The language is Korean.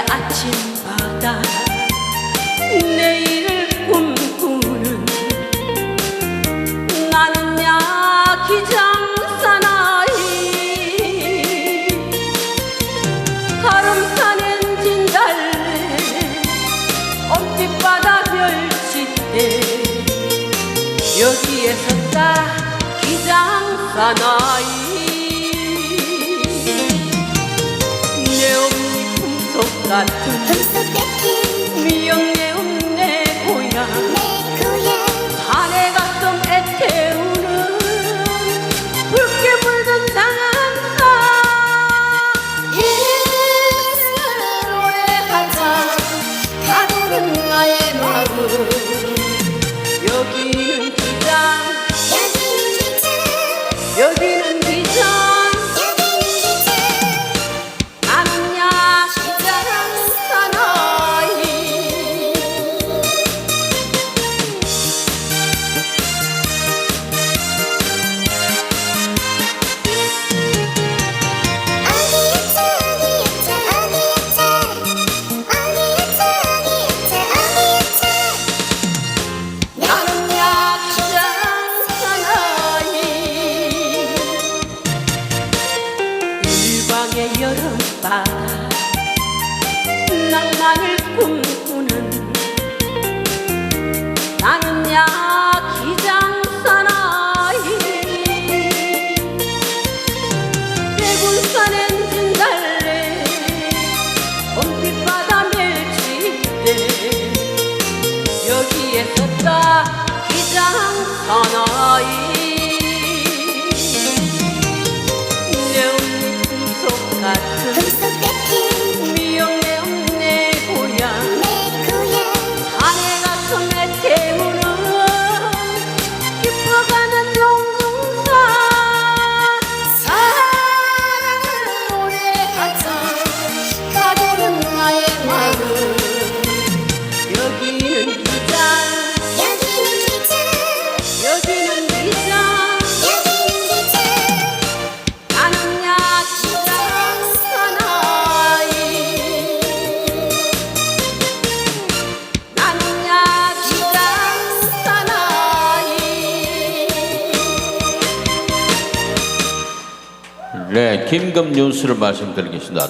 바다. 내일을 꿈꾸는 나는 야기장 사나이. 가름산엔 진달래 엄빛바다 멸치대 여기에 섰다 기장 사나이 같은 내 고향 산에 애태우는 붉게 물든 장안사 이를 노래하자. 가도는 나의 마음 여기는 기장 여기는 기장 일광의 여름바다 낭만을 꿈꾸는 나는 야 기장 사나이. 대군산엔 진달래 봄빛바다 멸치대 여기에 섰다 기장 사나이 네, 김금 뉴스를 말씀드리겠습니다.